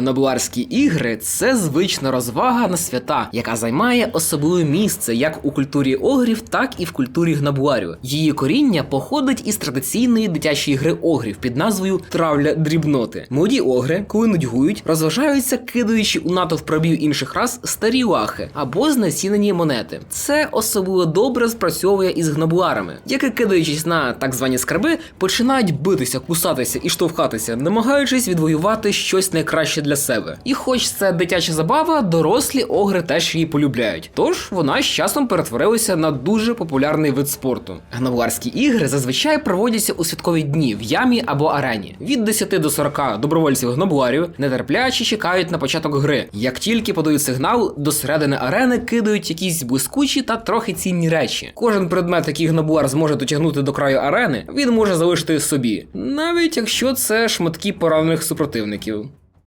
Гнобуарські ігри це звична розвага на свята, яка займає особливе місце як у культурі огрів, так і в культурі гнабуарів. Її коріння походить із традиційної дитячої гри огрів під назвою Травля дрібноти. Молоді огри, коли нудьгують, розважаються, кидаючи у натовп пробів інших рас старі лахи або знецінені монети. Це особливо добре спрацьовує із гнобуарами, які кидаючись на так звані скарби, починають битися, кусатися і штовхатися, намагаючись відвоювати щось найкраще для себе. І хоч це дитяча забава, дорослі огри теж її полюбляють. Тож вона з часом перетворилася на дуже популярний вид спорту. Гнобуарські ігри зазвичай проводяться у святкові дні в ямі або арені. Від 10 до 40 добровольців гнобуарів нетерпляче чекають на початок гри. Як тільки подають сигнал, до середини арени кидають якісь блискучі та трохи цінні речі. Кожен предмет, який гнобуар зможе дотягнути до краю арени, він може залишити собі, навіть якщо це шматки поранених супротивників.